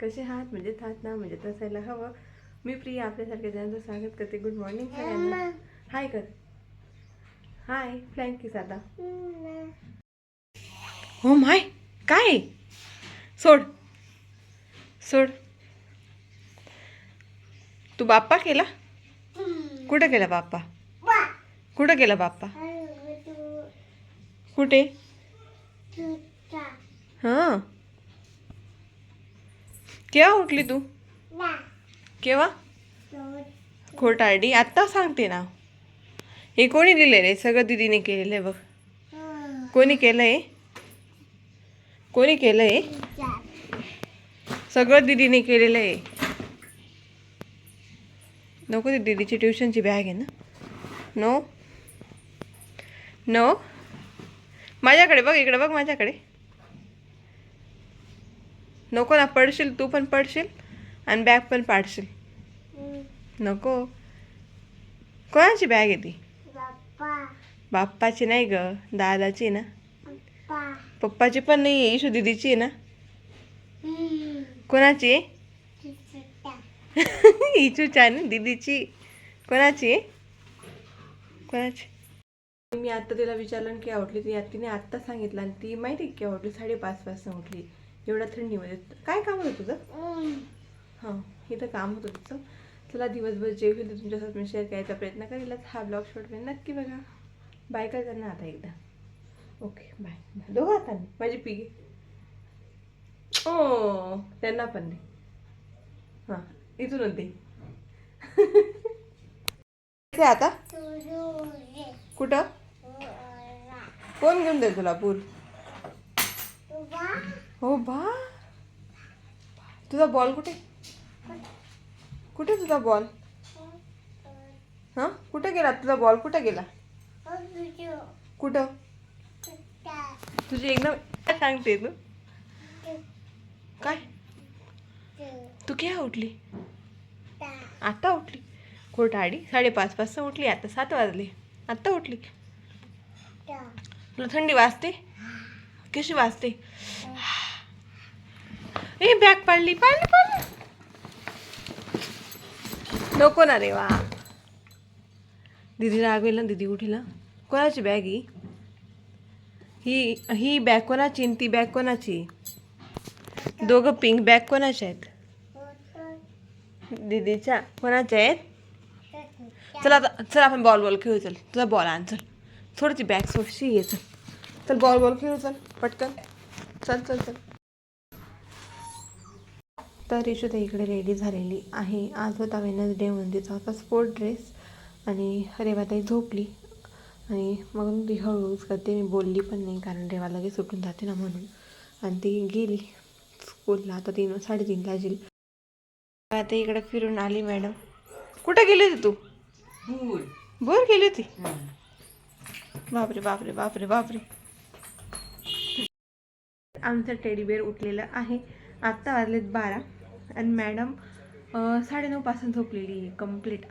कसे आहात? म्हणजे आहात ना? म्हणजे असायला हवं. मी प्रिया आपल्यासारख्या जणांचं स्वागत करते. गुड मॉर्निंग सगळ्यांना. हाय कर. हाय फ्लँक किस आता हो माय काय? सोड. सोड. तू बाप्पा केला? कुठं केला बाप्पा? कुठं केला बाप्पा? कुठे? हां. केव्हा उठली तू? केव्हा? खोटारडी आत्ता सांगते ना. हे कोणी लिहिलेलं आहे? सगळं दिदीने केलेलं आहे बघ. कोणी केलं आहे कोणी केलं आहे सगळं दिदीने केलेलं आहे. नको ती दीदीची ट्युशनची बॅग आहे ना. नो. नो. माझ्याकडे बघ इकडे बघ माझ्याकडे. नको ना पडशील तू पण पडशील आणि बॅग पण पाडशील. नको. कोणाची बॅग आहे ती? बाप्पाची नाही ग दादाची आहे ना. पप्पाची पण नाही आहे इशू दिदीची आहे ना. कोणाची आहे? ना दिदीची. कोणाची आहे? कोणाची? मी आता तिला विचारलं की उठली ती तिने आत्ता सांगितलं आणि ती माहिती आहे की उठली साडेपाच वाजता उठली. एवढ्या थंडीमध्ये. काय काम होतं तुझं? हां इथं काम होतं तुझं. चला दिवसभर जे होईल तुमच्यासोबत मी शेअर करायचा प्रयत्न करेलच हा ब्लॉग शॉर्ट नक्की बघा. बाय काय करणार आता एकदा. ओके बाय दोघं हाताने माझी पिगी. ओ त्यांना पण दे हां इथूनच दे. आता? कुठं? कोण घेऊन दे तुला पूर? हो बा. तुझा बॉल कुठे? कुठे तुझा बॉल? हां? कुठे गेला तुझा बॉल? कुठे गेला? कुठं? तुझी एकदम काय सांगते तू. काय? तू केव्हा उठली? आता उठली? खोटाडी साडेपाच वाजता उठली आता सात वाजले. आत्ता उठली? तुला थंडी वाजते? कशी वाजते? ए बॅग पाडली पाडली पाडली. नको ना रे वा. दिदी रागवेल ना दिदी उठील ना. कोणाची बॅग ही? ही ही बॅग कोणाची आणि ती बॅग कोणाची? दोघं पिंक बॅग कोणाच्या आहेत? दीदीच्या कोणाच्या आहेत? चल आता चल आपण बॉल बॉल खेळू चल. तुझा बॉल आण चल. थोडीशी बॅग सोडशी ये चल. चल बॉल बॉल खेळू चल. पटकन. चल चल चल. तर यशोदा इकडे रेडी झालेली आहे. आज होता वेनसडे म्हणून तिचा होता स्पोर्ट ड्रेस आणि रेवाताई झोपली. आणि मग ती हळूहळूच करते. मी बोलली पण नाही कारण रेवा लगेच सुटून जाते ना म्हणून. आणि ती गेली स्कूलला आता तीन साडेतीनला येईल आता इकडे फिरून आली मॅडम. कुठं गेली होती तू? बोर गेली होती? बापरे बापरे बापरे बापरे. आमचं टेडी बेअर उठलेलं आहे. आत्ता वाजलेत बारा. आणि मॅडम साडेनऊपासून झोपलेली आहे कंप्लीट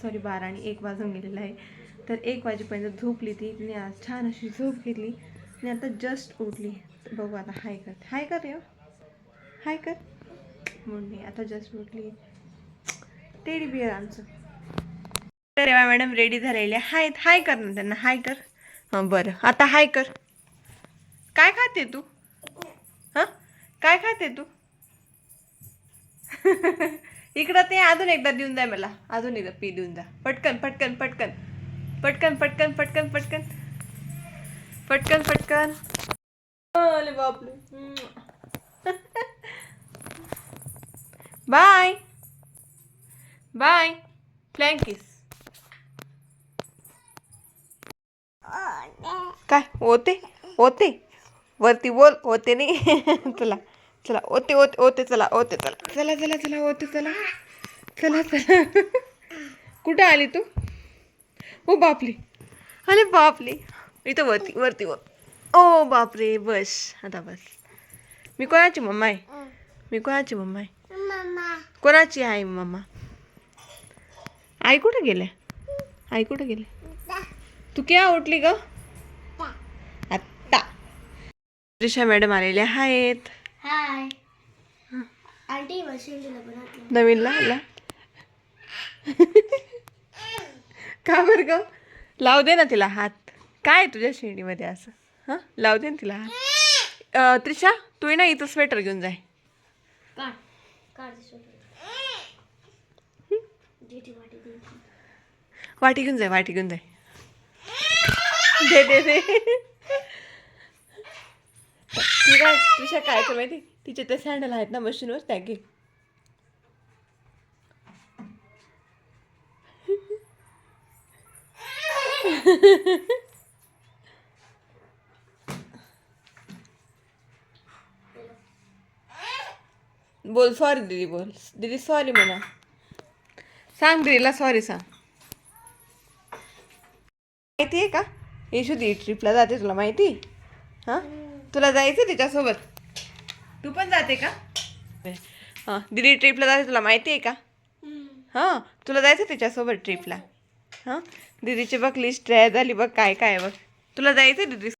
सॉरी बारा आणि एक वाजून गेलेला आहे. तर एक वाजेपर्यंत झोपली ती. तिने आज छान अशी झोप घेतली. आणि आता जस्ट उठली. बघू आता हाय कर. हाय कर रे. हाय कर. म्हणून आता जस्ट उठली. टेडी बिअर आमचं. तर रेवा मॅडम रेडी झालेल्या आहेत हाय कर ना त्यांना. हाय कर. हां बरं. आता हाय कर. काय खाते तू? हां? काय खाते तू? इकडं ते अजून एकदा देऊन द्या मला. अजून एकदा पी देऊन जा पटकन पटकन पटकन. पटकन पटकन पटकन पटकन. पटकन पटकन. अरे बापले बाय. बाय. फ्लँकिस काय? होते? होते. वरती बोल. होते नाही. चला चला ओते ओते ओते चला ओते चला. चला चला चला ओते चला. चला चला. कुठं आली तू? ओ बापले अरे बापले इथं वरती वरती वर. ओ बापरे बस. आता बस. मी कोणाची मम्मा आहे? मी कोणाची मम्मा आहे? कोणाची आहे मम्मा? आई कुठं गेल्या? आई कुठं गेल्या? तू केव्हा उठली ग? आत्ता. त्रिशा मॅडम आलेल्या आहेत. हाय आंटी बनवलं नवीनला आला. का बरं ग? लावू दे ना तिला हात. काय आहे तुझ्या शेंडीमध्ये असं? हां? लावू दे ना तिला हात. अं, त्रिशा तू ये ना इथं स्वेटर घेऊन जाय. काढ. काढ जेठी वाटी दे वाटी घेऊन जाय वाटी घेऊन जाय. दे दे दे. तुझ्या काय तर माहिती? तिचे ते सँडल आहेत ना मशीनवर त्या घे. बोल सॉरी दीदी बोल. दीदी सॉरी म्हणा. सांग दीदीला सॉरी सांग. माहिती आहे का? येशू दी ट्रिपला जाते तुला माहिती? हां? तुला जायचं तिच्यासोबत? तू पण जाते का? हां दिदी ट्रिपला जाते तुला माहिती आहे का? हां तुला जायचं तिच्यासोबत ट्रिपला हां दिदीची बघ लिस्ट तयार झाली बघ काय काय बघ. तुला जायचं दिदी